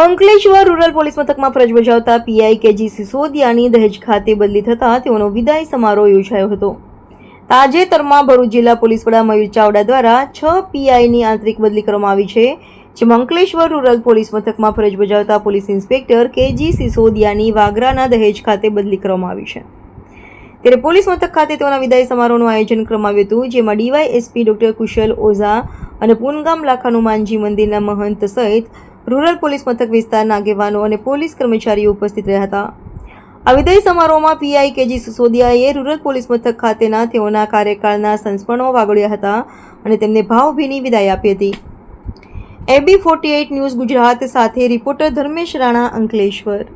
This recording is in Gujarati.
અંકલેશ્વર રૂરલ પોલીસ મથકમાં ફરજ બજાવતા પીઆઈ કેજી સિસોદિયાની દહેજ ખાતે બદલી થતાં તેઓનો વિદાય સમારોહ યોજાયો હતો. તાજેતરમાં ભરૂચ જિલ્લા પોલીસ વડા મયુર ચાવડા દ્વારા છ પીઆઈની આંતરિક બદલી કરવામાં આવી છે, જેમાં અંકલેશ્વર રૂરલ પોલીસ મથકમાં ફરજ બજાવતા પોલીસ ઇન્સ્પેક્ટર કેજી સિસોદિયાની વાગરાના દહેજ ખાતે બદલી કરવામાં આવી છે. ત્યારે પોલીસ મથક ખાતે તેઓના વિદાય સમારોહનું આયોજન કરવામાં આવ્યું હતું, જેમાં DY SP doctor Kushal Oza અને પૂનગામ લાખાનું માનજી મંદિરના મહંત સહિત રૂરલ પોલીસ મથક વિસ્તારના આગેવાનો અને પોલીસ કર્મચારીઓ ઉપસ્થિત રહ્યા હતા. આ વિદાય સમારોહમાં PI K G rural police મથક ખાતેના તેઓના કાર્યકાળના સંસ્મરણો વાગોળ્યા હતા અને તેમને ભાવભીની વિદાય આપી હતી. A B forty eight news Gujarat સાથે રિપોર્ટર ધર્મેશ રાણા અંકલેશ્વર.